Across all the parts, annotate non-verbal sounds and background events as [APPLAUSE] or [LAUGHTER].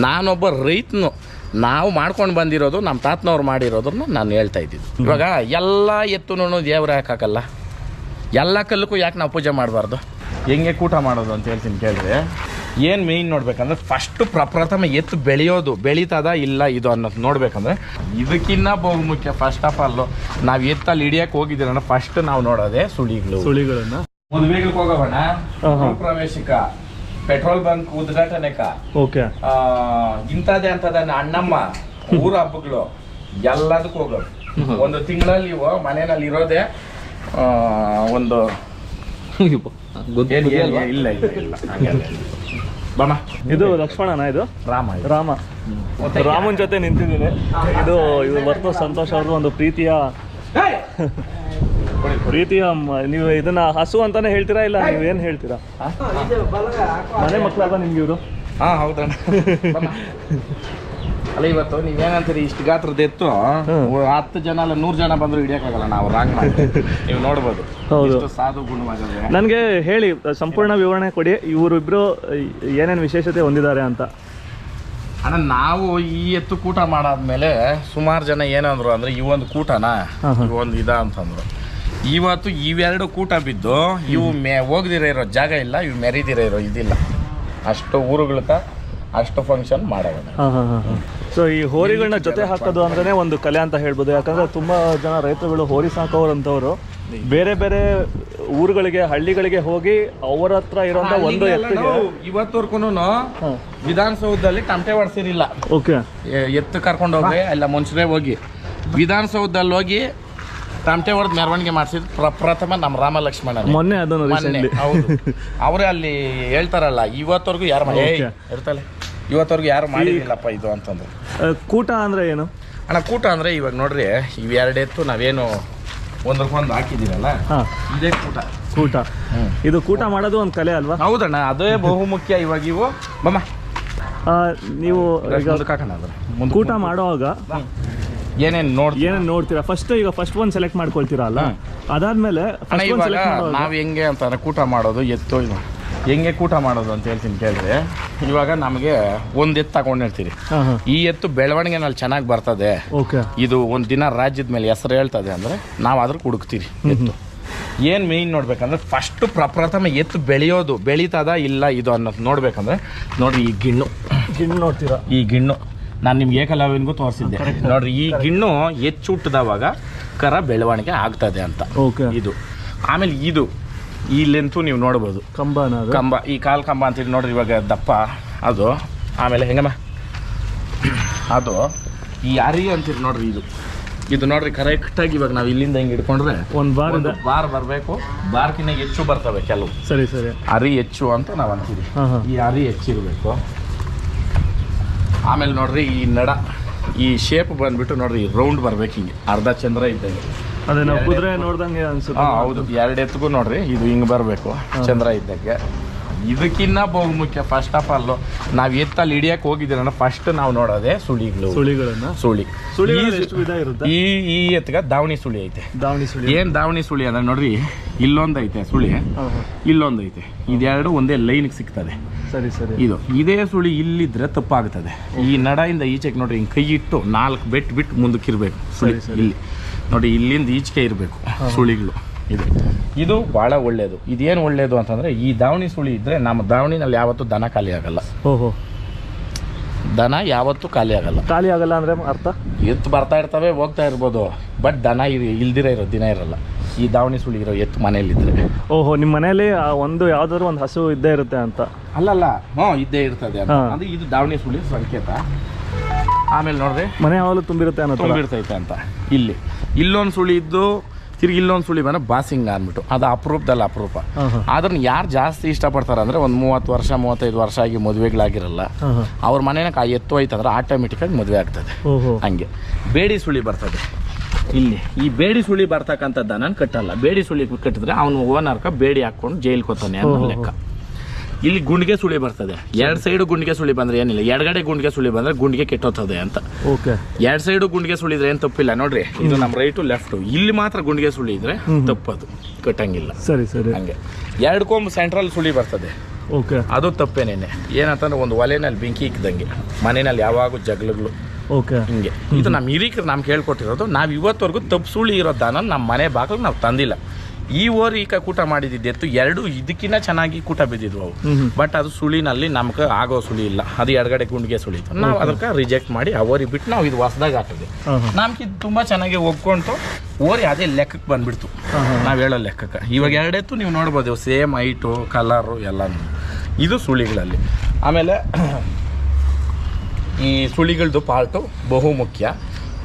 ನಾನೊಬ್ಬ ರೈತನು ನಾವು ಮಾಡ್ಕೊಂಡು ಬಂದಿರೋದು ನಮ್ಮ ತಾತನವ್ರು ಮಾಡಿರೋದನ್ನು ನಾನು ಹೇಳ್ತಾ ಇದ್ದಿದ್ದು ಇವಾಗ ಎಲ್ಲ ಎತ್ತುನು ದೇವ್ರ ಹಾಕಲ್ಲ ಎಲ್ಲ ಕಲ್ಲಕ್ಕೂ ಯಾಕೆ ನಾವು ಪೂಜೆ ಮಾಡಬಾರ್ದು? ಹೆಂಗೆ ಕೂಟ ಮಾಡೋದು ಅಂತ ಹೇಳ್ತೀನಿ ಕೇಳಿದ್ರೆ ಏನು ಮೇಯ್ನ್ ನೋಡ್ಬೇಕಂದ್ರೆ ಫಸ್ಟು ಪ್ರಪ್ರಥಮ ಎತ್ತು ಬೆಳೆಯೋದು ಬೆಳೀತದ ಇಲ್ಲ ಇದು ಅನ್ನೋದು ನೋಡ್ಬೇಕಂದ್ರೆ ಇದಕ್ಕಿನ್ನ ಬಹುಮುಖ್ಯ ಫಸ್ಟ್ ಆಫ್ ಆಲ್ ನಾವು ಎತ್ತಲ್ಲಿ ಹಿಡಿಯಕ್ಕೆ ಹೋಗಿದ್ದೀರ ಫಸ್ಟ್ ನಾವು ನೋಡೋದೇ ಸುಳಿಗಳು. ಸುಳಿಗಳನ್ನ. ಮದುವೆಗಳಿಗೆ ಹೋಗೋಣ. ಪ್ರವೇಶಿಕ. ಪೆಟ್ರೋಲ್ ಬಂಕ್ ಉದ್ಘಾಟನೆಕ ಓಕೆ. ಇಂಥದ್ದೇ ಅಂತದ ಅಣ್ಣಮ್ಮ ಊರ ಹಬ್ಬಗಳು ಎಲ್ಲದಕ್ಕೂ ಹೋಗೋದು. ಒಂದು ತಿಂಗಳಲ್ಲಿ ಇವು ಮನೆಯಲ್ಲಿ ಇರೋದೇ ಒಂದು ಏನ್- ಏನ್- ಇಲ್ಲ ಇಲ್ಲ ಇಲ್ಲ ಹಂಗೆಲ್ಲ ಇಲ್ಲ. ಬಮ್ಮ ಇದು ಲಕ್ಷ್ಮಣನ ಇದು? ರಾಮ ಇದು. ರಾಮ. ರಾಮನ್ ಜೊತೆ ನಿಂತಿದ್ದೀನಿ. ಇದು ಇದು ಬರ್ತು ಸಂತೋಷ್ ಅವ್ರದ್ದು ಒಂದು ಪ್ರೀತಿಯ ಪ್ರೀತಿಯ ನೀವು ಇದನ್ನ ಹಸು ಅಂತಾನೆ ಹೇಳ್ತೀರಾ ಇಲ್ಲ ನೀವು ಏನ್ ಹೇಳ್ತೀರಾ? ಮನೆ ಮಕ್ಕಳಲ್ವಾ ನಿಮ್ಗೆ ಇವರು? ಹಾ ಹೌದಣ್ಣ. ಅಲ್ಲ ಇವತ್ತು ನೀವೇನಂತೀರಿ ಇಷ್ಟು ಗಾತ್ರದ ಎತ್ತು ಹತ್ತು ಜನ ಅಲ್ಲ ನೂರು ಜನ ಬಂದ್ರು ಹಿಡಿಯಕ್ಕಾಗಲ್ಲ ನಾವು ರಾಂಗ್ ನೀವು ನೋಡ್ಬೋದು. ಹೌದು. ಸಾಧು ಗುಣವಾಗಿದೆ ನನಗೆ ಹೇಳಿ ಸಂಪೂರ್ಣ ವಿವರಣೆ ಕೊಡಿ. ಇವರಿಬ್ರು ಏನೇನು ವಿಶೇಷತೆ ಹೊಂದಿದ್ದಾರೆ ಅಂತ. ಅಣ್ಣ ನಾವು ಈ ಎತ್ತು ಕೂಟ ಮಾಡಾದ್ಮೇಲೆ ಸುಮಾರು ಜನ ಏನಂದ್ರು ಅಂದ್ರೆ ಈ ಒಂದು ಕೂಟನಾ. ಒಂದು ಇದ ಅಂತಂದ್ರು. ಇವತ್ತು ಇವೆರಡು ಕೂಟ ಬಿದ್ದು ಇವು ಮೇ ಹೋಗದಿರ ಇರೋ ಜಾಗ ಇಲ್ಲ ಇವು ಮೆರಿದಿರ ಇರೋ ಇದಿಲ್ಲ. ಅಷ್ಟು ತ ಅಷ್ಟು ಫಂಕ್ಷನ್ ಹಾಂ ಸೊ ಈ ಹೋರಿಗಳನ್ನ ಜೊತೆ ಹಾಕೋದು ಅಂದ್ರೆ ಒಂದು ಕಲೆ ಅಂತ ಹೇಳ್ಬೋದು. ಯಾಕಂದ್ರೆ ತುಂಬಾ ಜನ ರೈತರುಗಳು ಹೋರಿ ಸಾಕೋರು ಅಂತವ್ರು ಬೇರೆ ಬೇರೆ ಊರುಗಳಿಗೆ ಹಳ್ಳಿಗಳಿಗೆ ಹೋಗಿ ಅವರ ಹತ್ರ ಇರೋಂಥ ಒಂದು ಎತ್ತಿಗೆ ಇವತ್ತವರ್ಗು ವಿಧಾನಸೌಧದಲ್ಲಿ ತಮಟೆ ಹೊಡ್ಸಿರಿಲ್ಲ ಓಕೆ. ಎತ್ತು ಕರ್ಕೊಂಡು ಹೋಗಿ ಅಲ್ಲ ಮುಂಚೆ ಹೋಗಿ. ವಿಧಾನಸೌಧದಲ್ಲಿ ಹೋಗಿ ತಮಟೆ ಹೊಡೆದು ಮೆರವಣಿಗೆ ಮಾಡಿಸಿದ್ ಪ್ರಪ್ರಥಮ ನಮ್ಮ ರಾಮ ಲಕ್ಷ್ಮಣ ಮೊನ್ನೆ ಅದನ್ನು [LAUGHS] ಅವರೇ ಅಲ್ಲಿ ಹೇಳ್ತಾರಲ್ಲ ಇವತ್ತವರೆಗೂ ಯಾರು ಮಾಡಿ ಇರ್ತಲ್ಲ ಇವತ್ತವರೆಗೂ ಯಾರು ಮಾಡಿದಿಲ್ಲಪ್ಪ ಇದು ಅಂತಂದ್ರೆ. ಕೂಟ ಅಂದ್ರೆ ಏನು? ಅಣ್ಣ ಕೂಟ ಅಂದ್ರೆ ಇವಾಗ ನೋಡ್ರಿ ಇವ್ ಎರಡು ಎತ್ತು ನಾವೇನು ಒಂದಕ್ಕೊಂದು ಹಾಕಿದ್ದೀರಲ್ಲ ಹಾಂ. ಇದೇ ಕೂಟ. ಕೂಟ. ಇದು ಕೂಟ ಮಾಡೋದು ಒಂದು ಕಲೆ ಅಲ್ವಾ? ಹೌದಣ್ಣ ಅದೇ ಬಹುಮುಖ್ಯ ಇವಾಗ ಇವು. ಬಮ್ಮ. ಆ, ನೀವು ಈಗ ಮುಂದಕ್ಕೆ ಹಾಕೋಣ ಅದನ್ನ. ಮುಂದಕ್ಕೆ ಕೂಟ ಮಾಡುವಾಗ ಏನೇನು ನೋಡ್ತೀವಿ ಏನೇನು ನೋಡ್ತೀರಾ? ಫಸ್ಟ್ ಈಗ ಫಸ್ಟ್ ಒಂದು ಸೆಲೆಕ್ಟ್ ಮಾಡ್ಕೊಳ್ತೀರಾ ಅಲ್ಲ. ಅದಾದ್ಮೇಲೆ ಅಣ್ಣ ಇವಾಗ ನಾವು ಹೆಂಗೆ ಅಂತಂದ್ರೆ ಕೂಟ ಮಾಡೋದು ಎತ್ತು ಇದು. ಹೆಂಗೆ ಕೂಟ ಮಾಡೋದು ಅಂತ ಹೇಳ್ತೀನಿ ಕೇಳಿದ್ರೆ ಇವಾಗ ನಮಗೆ ಒಂದು ಎತ್ತು ತಗೊಂಡಿರ್ತೀರಿ ಹಾಂ ಹಾಂ. ಈ ಎತ್ತು ಬೆಳವಣಿಗೆನಲ್ಲಿ ಚೆನ್ನಾಗಿ ಬರ್ತದೆ. ಓಕೆ. ಇದು ಒಂದು ದಿನ ರಾಜ್ಯದ ಮೇಲೆ ಹೆಸರು ಹೇಳ್ತದೆ ಅಂದರೆ ನಾವು ಅದ್ರ ಹುಡುಕ್ತೀರಿ ಎತ್ತು. ಏನು ಮೇಯ್ನ್ ನೋಡ್ಬೇಕಂದ್ರೆ ಫಸ್ಟ್ ಪ್ರಪ್ರಥಮ ಎತ್ತು ಬೆಳೆಯೋದು ಬೆಳೀತದ ಇಲ್ಲ ಇದು ಅನ್ನೋದು ನೋಡ್ಬೇಕಂದ್ರೆ ನೋಡ್ರಿ ಈ ಗಿಣ್ಣು. ಗಿಣ್ಣು ನೋಡ್ತೀರಾ? ಈ ಗಿಣ್ಣು. ನಾನು ನಿಮ್ಗೆ ಏಕಲವ್ಯನಿಗೂ ತೋರಿಸಿದ್ದೆ. ನೋಡ್ರಿ ಈ ಗಿಣ್ಣು ಹೆಚ್ಚು ಹುಟ್ಟಿದವಾಗ ಕರ ಬೆಳವಣಿಗೆ ಆಗ್ತದೆ ಅಂತ. ಓಕೆ ಇದು. ಆಮೇಲೆ ಇದು ಈ ಲೆಂತು ನೀವು ನೋಡ್ಬೋದು. ಕಂಬ ಅದು? ಕಂಬ ಈ ಕಾಲು ಕಂಬ ಅಂತೇಳಿ ನೋಡ್ರಿ ಇವಾಗ ದಪ್ಪ. ಅದು ಆಮೇಲೆ ಹೆಂಗಮ್ಮ? ಅದು ಈ ಅರಿ ಅಂತೀರಿ ನೋಡ್ರಿ ಇದು. ಇದು ನೋಡ್ರಿ ಕರೆಕ್ಟಾಗಿ ಇವಾಗ ನಾವು ಇಲ್ಲಿಂದ ಹಿಂಗೆ ಇಟ್ಕೊಂಡ್ರೆ ಒಂದು ಬಾರ್ ಬಾರ್ ಬರಬೇಕು. ಬಾರ್ಕಿನ ಹೆಚ್ಚು ಬರ್ತವೆ ಕೆಲವು. ಸರಿ ಸರಿ. ಅರಿ ಹೆಚ್ಚು ಅಂತ ನಾವು ಅಂತೀವಿ. ಈ ಅರಿ ಹೆಚ್ಚಿರಬೇಕು. ಆಮೇಲೆ ನೋಡ್ರಿ ಈ ನಡ ಈ ಶೇಪ್ ಬಂದ್ಬಿಟ್ಟು ನೋಡ್ರಿ ರೌಂಡ್ ಬರ್ಬೇಕು ಹಿಂಗೆ. ಅರ್ಧ ಚಂದ್ರ ಇದ್ದಂಗೆ. ಅದೇ ನಾವು ಕುದುರೆ ನೋಡ್ದಂಗೆ ಅನ್ಸುತ್ತೆ. ಹೌದು. ಎರಡು ಎತ್ತಿಗೂ ನೋಡ್ರಿ ಇದು ಹಿಂಗೆ ಬರಬೇಕು. ಚಂದ್ರ ಇದ್ದಂಗೆ. ಇದಕ್ಕಿನ್ನ ಬಹುಮುಖ್ಯ ಫಸ್ಟ್ ಆಫ್ ಆಲ್ ನಾವು ಎತ್ತಲ್ಲಿ ಹಿಡಿಯಕ್ಕೆ ಹೋಗಿದ್ದೀರ ಫಸ್ಟ್ ನಾವು ನೋಡೋದೇ ಸುಳಿಗಳು. ಸುಳಿಗಳನ್ನ? ಸುಳಿ. ಸುಳಿ ಈ- ಈ ಎತ್ಗ ದಾವಣಿ ಸುಳಿ ಐತೆ. ದಾವಣಿ ಸುಳಿ ಏನ್ ದಾವಣಿ ಸುಳಿ ಅಂದ್ರೆ ನೋಡ್ರಿ ಇಲ್ಲೊಂದು ಐತೆ ಸುಳಿ. ಹಾಂ ಹಾಂ. ಇಲ್ಲೊಂದು ಐತೆ. ಇದೆರಡು ಒಂದೇ ಲೈನ್ಗೆ ಸಿಗ್ತದೆ. ಸರಿ ಸರಿ. ಇದು ಇದೇ ಸುಳಿ ಇಲ್ಲಿದ್ರೆ ತಪ್ಪಾಗ್ತದೆ. ಈ ನಡಯಿಂದ ಈಚೆಗೆ ನೋಡ್ರಿ ಹಿಂಗೆ ಕೈ ಇಟ್ಟು ನಾಲ್ಕು ಬೆಟ್ ಬಿಟ್ಟು ಮುಂದಕ್ಕೆ ಇರಬೇಕು ಸುಳಿ ಸರಿ, ಸರಿ. ಇಲ್ಲಿ. ನೋಡಿ ಇಲ್ಲಿಂದ ಈಚೆಗೆ ಇರಬೇಕು ಸುಳಿಗಳು. ಇದು. ಇದು ಭಾಳ ಒಳ್ಳೆಯದು ಇದೇನು ಒಳ್ಳೆಯದು ಅಂತಂದರೆ ಈ ದಾವಣಿ ಸುಳಿ ಇದ್ದರೆ ನಮ್ಮ ದಾವಣಿನಲ್ಲಿ ಯಾವತ್ತೂ ದನ ಖಾಲಿ ಆಗಲ್ಲ. ಓಹೋ. ದನ ಯಾವತ್ತೂ ಖಾಲಿ ಆಗಲ್ಲ. ಖಾಲಿ ಆಗಲ್ಲ ಅಂದ್ರೆ ಅರ್ಥ? ಎತ್ತು ಬರ್ತಾ ಇರ್ತವೆ ಹೋಗ್ತಾ ಇರ್ಬೋದು. ಬಟ್ ದನ ಇಲ್ದಿರ ಇರೋ ದಿನ ಇರಲ್ಲ. ಈ ದಾವಣಿ ಸುಳಿ ಇರೋ ಎತ್ತು ಮನೆಯಲ್ಲಿದ್ದರೆ ಓಹೋ ನಿಮ್ಮ ಮನೆಯಲ್ಲಿ ಆ ಒಂದು ಯಾವ್ದಾದ್ರು ಒಂದು ಹಸು ಇದ್ದೇ ಇರುತ್ತೆ ಅಂತ? ಅಲ್ಲಲ್ಲ ಹ್ಞೂ ಇದ್ದೇ ಇರ್ತದೆ ಅಂತ. ಹಾ. ಅಂದ್ರೆ ಇದು ದಾವಣಿ ಸುಳಿ ಸಂಕೇತ. ಆಮೇಲೆ ನೋಡ್ರಿ. ಮನೆ ಯಾವಾಗಲೂ ತುಂಬಿರುತ್ತೆ ಅನ್ನೋ ಥರ ತುಂಬಿರ್ತೈತೆ ಅಂತ. ಇಲ್ಲಿ. ಇಲ್ಲೊಂದು ಸುಳಿ ಇದ್ದು ತಿರ್ಗಿ ಇಲ್ಲೊಂದು ಸುಳಿ ಬಂದ್ರೆ ಬಾಸಿಂಗ ಅಂದ್ಬಿಟ್ಟು. ಅದು ಅಪರೂಪದಲ್ಲಿ ಅಪರೂಪ. ಅದನ್ನ ಯಾರು ಜಾಸ್ತಿ ಇಷ್ಟಪಡ್ತಾರೆ ಅಂದರೆ ಒಂದು ಮೂವತ್ತು ವರ್ಷ ಮೂವತ್ತೈದು ವರ್ಷ ಆಗಿ ಮದುವೆಗಳಾಗಿರಲ್ಲ ಅವ್ರ ಮನೇನ ಆ ಎತ್ತು ಹೋಯ್ತಂದ್ರೆ ಆಟೋಮೆಟಿಕ್ಕಾಗಿ ಮದುವೆ ಆಗ್ತದೆ. ಹಂಗೆ. ಬೇಡಿ ಸುಳಿ ಬರ್ತದೆ. ಇಲ್ಲಿ ಈ ಬೇಡಿ ಸುಳಿ ಬರ್ತಕ್ಕಂಥದ್ದು ನಾನು ಕಟ್ಟಲ್ಲ. ಬೇಡಿ ಸುಳಿ ಕಟ್ಟಿದ್ರೆ ಅವನು ಓನರ್ಕ ಬೇಡಿ ಹಾಕೊಂಡು ಜೈಲ್ ಕೊತಾನೆ ಅನ್ನೋ ಲೆಕ್ಕ. ಇಲ್ಲಿ ಗುಂಡಿಗೆ ಸುಳಿ ಬರ್ತದೆ. ಎರಡು ಸೈಡ್ ಗುಂಡಿಗೆ ಸುಳಿ ಬಂದ್ರೆ ಏನಿಲ್ಲ. ಎಡಗಡೆ ಗುಂಡಿಗೆ ಸುಳಿ ಬಂದ್ರೆ ಗುಂಡಿಗೆ ಕೆಟ್ಟೋತದೆ ಅಂತ. ಓಕೆ ಎರಡು ಸೈಡು ಗುಂಡಿಗೆ ಸುಳಿದ್ರೆ ಏನು ತಪ್ಪಿಲ್ಲ. ನೋಡ್ರಿ ಇದು ನಮ್ಮ ರೈಟು ಲೆಫ್ಟು ಇಲ್ಲಿ ಮಾತ್ರ ಗುಂಡಿಗೆ ಸುಳಿ ಇದ್ರೆ ತಪ್ಪದು. ಕಟ್ಟಂಗಿಲ್ಲ. ಸರಿ ಸರಿ. ಹಂಗೆ. ಎರಡು ಕೊಂಬು ಸೆಂಟ್ರಲ್ ಸುಳಿ ಬರ್ತದೆ. ಓಕೆ ಅದು ತಪ್ಪೇನೇನೆ. ಏನಂತಂದ್ರೆ ಒಂದು ಒಲೆನಲ್ಲಿ ಬೆಂಕಿ ಇಕ್ಕಿದಂಗೆ. ಮನೆಯಲ್ಲಿ ಯಾವಾಗೂ ಜಗಳಗಳು ಓಕೆ ಹಿಂಗೆ. ಇದು ನಮ್ಮ ಹಿರಿಕರು ನಮ್ಗೆ ಹೇಳ್ಕೊಟ್ಟಿರೋದು ನಾವು ಇವತ್ತವರೆಗೂ ತಪ್ಪು ಸುಳಿ ಇರೋ ದಾನ ನಮ್ಮ ಮನೆ ಬಾಗಿಲು ನಾವು ತಂದಿಲ್ಲ. ಈ ಓರಿ ಈಗ ಕೂಟ ಮಾಡಿದ್ದು ಎರಡು ಇದಕ್ಕಿಂತ ಚೆನ್ನಾಗಿ ಕೂಟ ಬಿದ್ದಿದ್ವು ಅವು. ಬಟ್ ಅದು ಸುಳಿನಲ್ಲಿ ನಮ್ಗೆ ಆಗೋ ಸುಳಿ ಇಲ್ಲ. ಅದು ಎಡಗಡೆ ಗುಂಡಿಗೆ ಸುಳಿತು. ನಾವು ಅದಕ್ಕೆ ರಿಜೆಕ್ಟ್ ಮಾಡಿ ಆ ಓರಿ ಬಿಟ್ಟು ನಾವು ಇದು ಹೊಸದಾಗ ಹಾಕಿದ್ವಿ. ನಮ್ಗೆ ಇದು ತುಂಬ ಚೆನ್ನಾಗಿ ಒಗ್ಕೊಂಡು ಓರಿ ಅದೇ ಲೆಕ್ಕಕ್ಕೆ ಬಂದ್ಬಿಡ್ತು. ನಾವು ಹೇಳೋ ಲೆಕ್ಕಕ್ಕೆ. ಇವಾಗ ಎರಡೆತ್ತು ನೀವು ನೋಡ್ಬೋದು ಸೇಮ್ ಹೈಟು ಕಲರು ಎಲ್ಲ ಇದು ಸುಳಿಗಳಲ್ಲಿ. ಆಮೇಲೆ ಈ ಸುಳಿಗಳದ್ದು ಪಾರ್ಟು ಬಹು ಮುಖ್ಯ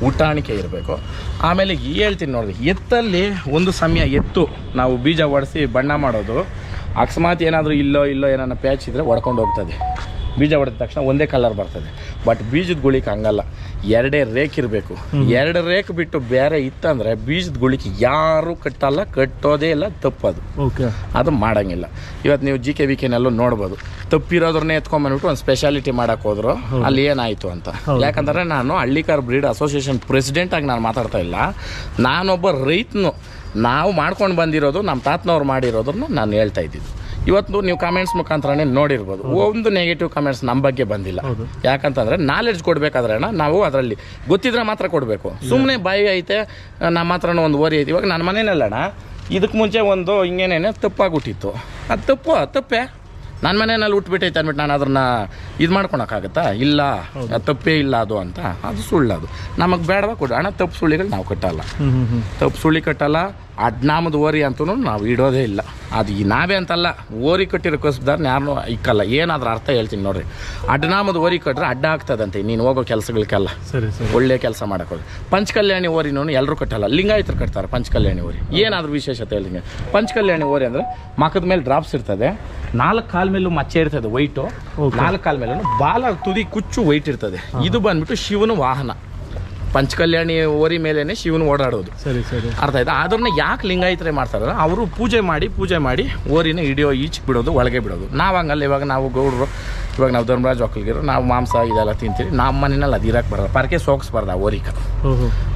ಊಟಾಣಿಕೆ ಇರಬೇಕು. ಆಮೇಲೆ ಹೇಳ್ತೀನಿ ನೋಡ್ರಿ, ಎತ್ತಲ್ಲಿ ಒಂದು ಸಮಯ ಎತ್ತು, ನಾವು ಬೀಜ ಒಡಿಸಿ ಬಣ್ಣ ಮಾಡೋದು. ಅಕಸ್ಮಾತ್ ಏನಾದರೂ ಇಲ್ಲೋ ಇಲ್ಲೋ ಏನಾರ ಪ್ಯಾಚ್ ಇದ್ದರೆ ಒಡ್ಕೊಂಡು ಹೋಗ್ತದೆ. ಬೀಜ ಹೊಡೆದ ತಕ್ಷಣ ಒಂದೇ ಕಲರ್ ಬರ್ತದೆ. ಬಟ್ ಬೀಜದ ಗುಳಿಕೆ ಹಂಗಲ್ಲ. ಎರಡೇ ರೇಕ್ ಇರಬೇಕು. ಎರಡು ರೇಕ್ ಬಿಟ್ಟು ಬೇರೆ ಇತ್ತಂದ್ರೆ ಬೀಜದ ಗುಳಿಕೆ ಯಾರು ಕಟ್ಟಲ್ಲ ಕಟ್ಟೋದೇ ಇಲ್ಲ ತಪ್ಪದು. ಓಕೆ ಅದು ಮಾಡಂಗಿಲ್ಲ. ಇವತ್ತು ನೀವು ಜಿ ಕೆ ವಿ ಕೆನೆಲ್ಲೂ ನೋಡ್ಬೋದು. ತಪ್ಪಿರೋದ್ರನ್ನೇ ಎತ್ಕೊಂಡ್ಬಂದ್ಬಿಟ್ಟು ಒಂದು ಸ್ಪೆಷಾಲಿಟಿ ಮಾಡಕ್ಕೆ ಹೋದ್ರು. ಅಲ್ಲಿ ಏನಾಯಿತು ಅಂತ. ಯಾಕಂದ್ರೆ ಯಾಕಂದರೆ ನಾನು ಹಳ್ಳಿಕಾರ್ ಬ್ರೀಡ್ ಅಸೋಸಿಯೇಷನ್ ಪ್ರೆಸಿಡೆಂಟಾಗಿ ನಾನು ಮಾತಾಡ್ತಾ ಇಲ್ಲ. ನಾನೊಬ್ಬ ರೈತನು. ನಾವು ಮಾಡ್ಕೊಂಡು ಬಂದಿರೋದು ನಮ್ಮ ತಾತನವ್ರು ಮಾಡಿರೋದನ್ನ ನಾನು ಹೇಳ್ತಾ ಇದ್ದಿದ್ದು ಇವತ್ತು ನೀವು ಕಾಮೆಂಟ್ಸ್ ಮುಖಾಂತರನೇ ನೋಡಿರ್ಬೋದು. ಒಂದು ನೆಗೆಟಿವ್ ಕಾಮೆಂಟ್ಸ್ ನಮ್ಮ ಬಗ್ಗೆ ಬಂದಿಲ್ಲ. ಯಾಕಂತಂದ್ರೆ ನಾಲೆಡ್ಜ್ ಕೊಡಬೇಕಾದ್ರೆ ಅಣ್ಣ ನಾವು ಅದರಲ್ಲಿ ಗೊತ್ತಿದ್ರೆ ಮಾತ್ರ ಕೊಡಬೇಕು. ಸುಮ್ಮನೆ ಬಾಯಿ ಐತೆ ನಮ್ಮ ಹತ್ರನೂ ಒಂದು ಓರಿ ಐತೆ. ಇವಾಗ ನನ್ನ ಮನೇನಲ್ಲಣ್ಣ ಇದಕ್ಕೆ ಮುಂಚೆ ಒಂದು ಹಿಂಗೇನೇನೆ ತಪ್ಪಾಗ್ಬಿಟ್ಟಿತ್ತು. ಅದು ತಪ್ಪು ತಪ್ಪೆ. ನನ್ನ ಮನೆಯಲ್ಲಿ ಉಟ್ಬಿಟ್ಟೈತೆ ಅಂದ್ಬಿಟ್ಟು ನಾನು ಅದನ್ನ ಇದು ಮಾಡ್ಕೊಳಕ್ಕಾಗತ್ತಾ? ಇಲ್ಲ. ಅದ್ ತಪ್ಪೇ ಇಲ್ಲ ಅದು ಅಂತ. ಅದು ಸುಳ್ಳದು. ನಮಗೆ ಬೇಡವಾ ಕೊಡು. ಹಣ ತಪ್ಪು ಸುಳ್ಳಿಗಳು ನಾವು ಕಟ್ಟಲ್ಲ. ತಪ್ಪು ಸುಳ್ಳಿ ಕಟ್ಟಲ್ಲ. ಅಡ್ನಾಮದ ಓರಿ ಅಂತೂ ನಾವು ಇಡೋದೇ ಇಲ್ಲ. ಅದು ಈ ನಾವೇ ಅಂತಲ್ಲ ಓರಿ ಕಟ್ಟಿರೋ ಕಸಬ್ದಾರನ್ನ ಯಾರನ್ನೂ ಇಕ್ಕಲ್ಲ. ಏನಾದ್ರೂ ಅರ್ಥ ಹೇಳ್ತೀನಿ ನೋಡ್ರಿ. ಅಡ್ನಾಮದ ಓರಿ ಕಟ್ಟರೆ ಅಡ್ಡ ಆಗ್ತದಂತೆ ನೀನು ಹೋಗೋ ಕೆಲಸಗಳಿಗೆಲ್ಲ ಸರಿ ಸರಿ. ಒಳ್ಳೆ ಕೆಲಸ ಮಾಡೋಕೆ ಪಂಚಕಲ್ಯಾಣಿ ಓರಿನೂ ಎಲ್ಲರೂ ಕಟ್ಟಲ್ಲ. ಲಿಂಗಾಯತರು ಕಟ್ತಾರೆ ಪಂಚಕಲ್ಯಾಣಿ ಓರಿ. ಏನಾದರೂ ವಿಶೇಷತೆ ಹೇಳ್ತೀನಿ ಪಂಚಕಲ್ಯಾಣಿ ಓರಿ ಅಂದರೆ ಮಕದ ಮೇಲೆ ಡ್ರಾಪ್ಸ್ ಇರ್ತದೆ ನಾಲ್ಕು ಕಾಲ ಮೇಲೂ ಮಚ್ಚೆ ಇರ್ತದೆ ವೈಟು. ನಾಲ್ಕು ಕಾಲ ಮೇಲೂ ಬಾಲ ತುದಿ ಕುಚ್ಚು ವೈಟ್ ಇರ್ತದೆ. ಇದು ಬಂದ್ಬಿಟ್ಟು ಶಿವನ ವಾಹನ. ಪಂಚಕಲ್ಯಾಣಿ ಓರಿ ಮೇಲೇನೆ ಶಿವನು ಓಡಾಡೋದು. ಸರಿ ಸರಿ. ಅರ್ಥ ಆಯ್ತಾ? ಅದನ್ನ ಯಾಕೆ ಲಿಂಗಾಯತ್ರೆ ಮಾಡ್ತಾರಲ್ಲ ಅವರು ಪೂಜೆ ಮಾಡಿ ಪೂಜೆ ಮಾಡಿ ಓರಿನ ಹಿಡಿಯೋ ಈಚೆಗೆ ಬಿಡೋದು ಒಳಗೆ ಬಿಡೋದು. ನಾವು ಹಂಗಲ್ಲ ಇವಾಗ ನಾವು ಗೌಡ್ರು. ಇವಾಗ ನಾವು ಧರ್ಮರಾಜ್ ಒಕ್ಕಲ್ಗಿರು ನಾವು ಮಾಂಸ ಇದೆಲ್ಲ ತಿಂತೀವಿ. ನಮ್ಮ ಮನೆಯಲ್ಲಿ ಅದು ಇರಕ್ಕೆ ಬರಲ್ಲ. ಪರಕೆ ಸೋಗಿಸ್ಬಾರ್ದು ಆ ಓರಿಕ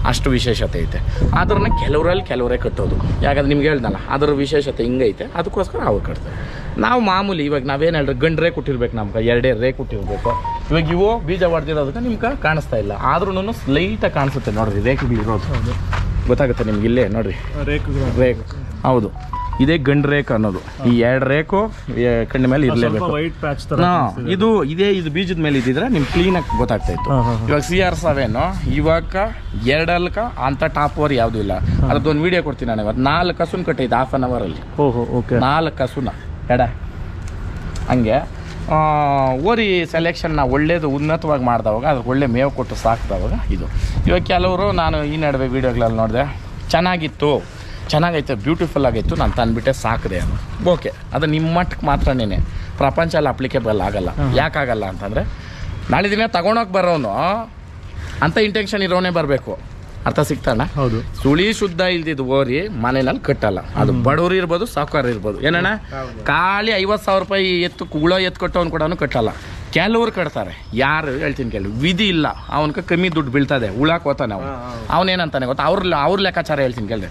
ಅಷ್ಟು ವಿಶೇಷತೆ ಐತೆ. ಅದ್ರನ್ನ ಕೆಲವರಲ್ಲಿ ಕೆಲವರೇ ಕಟ್ಟೋದು. ಯಾಕಂದ್ರೆ ನಿಮ್ಗೆ ಹೇಳ್ದಲ್ಲ ಅದ್ರ ವಿಶೇಷತೆ ಹಿಂಗೈತೆ ಅದಕ್ಕೋಸ್ಕರ ಅವ್ರು ಕಟ್ತಾರೆ. ನಾವು ಮಾಮೂಲಿ ಇವಾಗ ನಾವೇನು ಹೇಳ್ರಿ ಗಂಡು ಕೊಟ್ಟಿರ್ಬೇಕು ನಮ್ಗೆ ಎರಡೇ ರೇಕ್ ಕೊಟ್ಟಿರ್ಬೇಕು. ಇವಾಗ ಇವು ಬೀಜ ಹೊಡೆದಿರೋದಕ್ಕೆ ನಿಮ್ಗೆ ಕಾಣಿಸ್ತಾ ಇಲ್ಲ. ಆದ್ರೂ ಸ್ಲೈಟಾಗಿ ಕಾಣಿಸುತ್ತೆ ನೋಡ್ರಿ ರೇಖೆಗಳು ಇರೋದು ಹೌದು. ಗೊತ್ತಾಗುತ್ತೆ ನಿಮ್ಗೆ ಇಲ್ಲೇ ನೋಡ್ರಿ. ರೇಖೆ. ರೇಕ್ ಹೌದು. ಇದೇ ಗಂಡು ರೇಖ ಅನ್ನೋದು. ಈ ಎರಡು ರೇಕು ಕಣ್ಣ ಮೇಲೆ ಇರಲೇಬೇಕು. ಇದು ಇದೇ ಇದು ಬೀಜದ ಮೇಲೆ ಇದ್ದಿದ್ರೆ ನಿಮ್ಗೆ ಕ್ಲೀನಾಗಿ ಗೊತ್ತಾಗ್ತಾ ಇತ್ತು. ಇವಾಗ ಸಿ ಆರ್ ಸೆವೆನ್ ಇವಾಗ ಎರಡಲ್ಕ ಅಂತ ಟಾಪ್ ಓವರ್ ಯಾವುದೂ ಇಲ್ಲ. ಅದೊಂದು ವಿಡಿಯೋ ಕೊಡ್ತೀನಿ ನಾನು ಇವತ್ತು. ನಾಲ್ಕು ಕಸುನ್ ಕಟ್ಟೈತೆ ಹಾಫ್ ಅನ್ ಅವರಲ್ಲಿ ಅಲ್ಲಿ. ಹೋ ಓಕೆ. ನಾಲ್ಕು ಕಸುನ. ಎಡ. ಹಂಗೆ. ಓರಿ ಸೆಲೆಕ್ಷನ್ ನಾವು ಒಳ್ಳೇದು ಉನ್ನತವಾಗಿ ಮಾಡಿದವಾಗ ಅದಕ್ಕೆ ಒಳ್ಳೆ ಮೇವು ಕೊಟ್ಟು ಸಾಕಿದವಾಗ ಇದು. ಇವಾಗ ಕೆಲವರು ನಾನು ಈ ನಡುವೆ ವೀಡಿಯೋಗಳಲ್ಲಿ ನೋಡಿದೆ ಚೆನ್ನಾಗಿತ್ತು. ಚೆನ್ನಾಗೈತೆ ಬ್ಯೂಟಿಫುಲ್ ಆಗೈತು ನಾನು ತಂದುಬಿಟ್ಟೆ ಸಾಕಿದೆ ಅದು ಓಕೆ ಅದು ನಿಮ್ಮ ಮಟ್ಟಕ್ಕೆ ಮಾತ್ರನೇ ಪ್ರಪಂಚ ಅಲ್ಲಿ ಅಪ್ಲಿಕೇಬಲ್ ಆಗಲ್ಲ ಯಾಕಾಗಲ್ಲ ಅಂತಂದರೆ ನಾಳೆ ದಿನ ತಗೊಂಡೋಗಿ ಬರೋನು ಅಂಥ ಇಂಟೆನ್ಷನ್ ಇರೋನೇ ಬರಬೇಕು. ಅರ್ಥ ಸಿಗ್ತಾನ ಹೌದು. ಸುಳಿ ಶುದ್ಧ ಇಲ್ದಿದ್ದು ಓರಿ ಮನೆಯಲ್ಲಿ ಕಟ್ಟಲ್ಲ. ಅದು ಬಡವರು ಇರ್ಬೋದು ಸಾವುಕಾರ ಇರ್ಬೋದು. ಏನಣ್ಣ? ಖಾಲಿ ಐವತ್ತು ಸಾವಿರ ರೂಪಾಯಿ ಎತ್ತು ಕುಳ ಎತ್ತು ಕೊಟ್ಟವನು ಕೂಡ ಕಟ್ಟಲ್ಲ. ಕೆಲವ್ರು ಕಟ್ತಾರೆ. ಯಾರು ಹೇಳ್ತೀನಿ ಕೇಳಿ. ವಿಧಿ ಇಲ್ಲ. ಅವನ ಕಮ್ಮಿ ದುಡ್ಡು ಬೀಳ್ತದೆ. ಉಳಾಕ್ ಹೋತಾನೆ ಅವ್ನು ಅವನೇನಂತಾನೆ ಗೊತ್ತಾ? ಅವ್ರ ಅವ್ರ ಲೆಕ್ಕಾಚಾರ ಹೇಳ್ತೀನಿ ಕೇಳಿ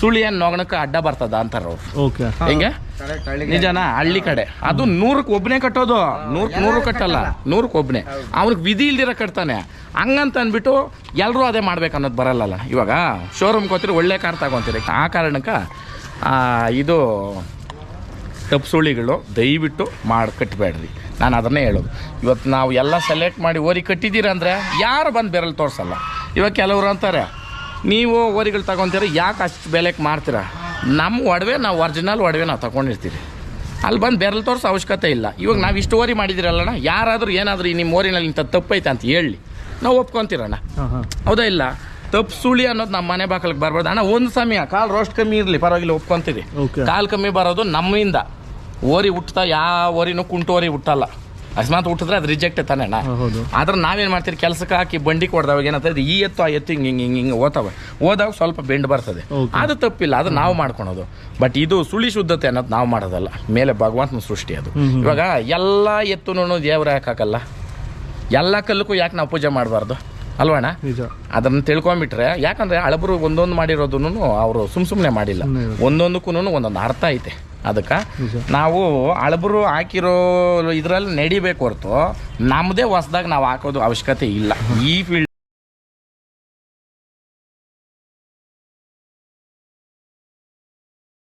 ಸುಳಿ ಏನ್ ನೋಗಣಕ್ಕೆ ಅಡ್ಡ ಬರ್ತದ ಅಂತಾರ ಅವ್ರು. ಓಕೆ. ಹೆಂಗೆ? ನಿಜಾನ? ಹಳ್ಳಿ ಕಡೆ. ಅದು ನೂರಕ್ಕೆ ಒಬ್ಬನೇ ಕಟ್ಟೋದು. ನೂರಕ್ಕೆ ನೂರು ಕಟ್ಟಲ್ಲ. ನೂರಕ್ಕೆ ಒಬ್ಬನೇ ಅವ್ನಿಗೆ ವಿಧಿ ಇಲ್ದಿರ ಕಟ್ತಾನೆ. ಹಂಗಂತ ಅಂದ್ಬಿಟ್ಟು ಎಲ್ಲರೂ ಅದೇ ಮಾಡ್ಬೇಕು ಅನ್ನೋದು ಬರಲ್ಲಲ್ಲ. ಇವಾಗ ಶೋರೂಮ್ ಹೋಗ್ತೀರಿ ಒಳ್ಳೆ ಕಾರ್ ತಗೊಂತೀರಿ. ಆ ಕಾರಣಕ್ಕೆ ಇದು ತಪ್ಪು ಸುಳಿಗಳು ದಯವಿಟ್ಟು ಮಾಡಿ ಕಟ್ಟಬೇಡ್ರಿ ನಾನು ಅದನ್ನೇ ಹೇಳೋದು. ಇವತ್ತು ನಾವು ಎಲ್ಲ ಸೆಲೆಕ್ಟ್ ಮಾಡಿ ಓರಿ ಕಟ್ಟಿದ್ದೀರ ಅಂದರೆ ಯಾರು ಬಂದು ಬೆರಲ್ ತೋರಿಸಲ್ಲ. ಇವಾಗ ಕೆಲವರು ಅಂತಾರೆ ನೀವು ಓರಿಗಳು ತಗೊತೀರ ಯಾಕೆ ಅಷ್ಟು ಬೆಲೆಗೆ ಮಾಡ್ತೀರ ನಮ್ಮ ಒಡವೆ ನಾವು ಒರಿಜಿನಲ್ ಒಡವೆ ನಾವು ತಗೊಂಡಿರ್ತೀವಿ ಅಲ್ಲಿ ಬಂದು ಬೆರಳು ತೋರಿಸೋ ಅವಶ್ಯಕತೆ ಇಲ್ಲ. ಇವಾಗ ನಾವು ಇಷ್ಟು ಓರಿ ಮಾಡಿದಿರಲ್ಲಣ್ಣ ಯಾರಾದರೂ ಏನಾದರೂ ಈ ನಿಮ್ಮ ಓರಿನಲ್ಲಿ ಇಂಥ ತಪ್ಪೈತೆ ಅಂತ ಹೇಳಿ ನಾವು ಒಪ್ಕೊಂತೀರಣ್ಣ. ಹೌದಾ ಇಲ್ಲ? ತಪ್ಪು ಸುಳಿ ಅನ್ನೋದು ನಮ್ಮ ಮನೆ ಬಾಕಲಿಗೆ ಬರ್ಬೋದು. ಅಣ್ಣ ಒಂದು ಸಮಯ ಕಾಲು ರೋಸ್ಟ್ ಕಮ್ಮಿ ಇರಲಿ ಪರವಾಗಿಲ್ಲ ಒಪ್ಕೊಂತೀರಿ. ಓಕೆ ಕಾಲು ಕಮ್ಮಿ ಬರೋದು ನಮ್ಮಿಂದ. ಓರಿ ಹುಟ್ಟುತ್ತಾ ಯಾವ ಓರಿನೂ ಕುಂಟು ಓರಿ ಹುಟ್ಟಲ್ಲ. ಅಕಸ್ಮಾತ್ ಹುಟ್ಟಿದ್ರೆ ಅದು ರಿಜೆಕ್ಟ್ ತಾನೆ ಅಣ್ಣ. ಹೌದು ಆದ್ರೆ ನಾವೇನ್ ಮಾಡ್ತೀರಿ ಕೆಲಸಕ್ಕೆ ಹಾಕಿ ಬಂಡಿ ಕೊಡ್ದವಾಗ ಏನಂತಂದ್ರೆ ಈ ಎತ್ತು ಆ ಎತ್ತು ಹಿಂಗೆ ಹಿಂಗೆ ಹಿಂಗೆ ಹಿಂಗೆ ಓದ್ತವೆ ಓದಾಗ ಸ್ವಲ್ಪ ಬೆಂಡ್ ಬರ್ತದೆ. ಅದು ತಪ್ಪಿಲ್ಲ ಅದು ನಾವು ಮಾಡ್ಕೊಳೋದು. ಬಟ್ ಇದು ಸುಳಿ ಶುದ್ಧತೆ ಅನ್ನೋದು ನಾವು ಮಾಡೋದಲ್ಲ. ಮೇಲೆ ಭಗವಂತನ ಸೃಷ್ಟಿ ಅದು. ಇವಾಗ ಎಲ್ಲ ಎತ್ತುನು ದೇವ್ರ ಹಾಕಲ್ಲ? ಎಲ್ಲ ಕಲ್ಲಕ್ಕೂ ಯಾಕೆ ನಾವು ಪೂಜೆ ಮಾಡಬಾರ್ದು? ಅಲ್ವಣ್ಣ ಅದನ್ನ ತಿಳ್ಕೊಂಡ್ಬಿಟ್ರೆ ತಿಳ್ಕೊಂಬಿಟ್ರೆ ಯಾಕಂದ್ರೆ ಹಳಬರು ಒಂದೊಂದು ಮಾಡಿರೋದನ್ನು ಅವರು ಸುಮ್ ಸುಮ್ಮನೆ ಮಾಡಿಲ್ಲ ಒಂದೊಂದಕ್ಕೂ ಒಂದೊಂದು ಅರ್ಥ ಐತೆ. ಅದಕ್ಕೆ ನಾವು ಅಳಬರು ಹಾಕಿರೋ ಇದರಲ್ಲಿ ನಡಿಬೇಕು ಹೊರತು ನಮ್ಮದೇ ಹೊಸ್ದಾಗ ನಾವು ಹಾಕೋದು ಅವಶ್ಯಕತೆ ಇಲ್ಲ. ಈ ಫೀಲ್ಡ್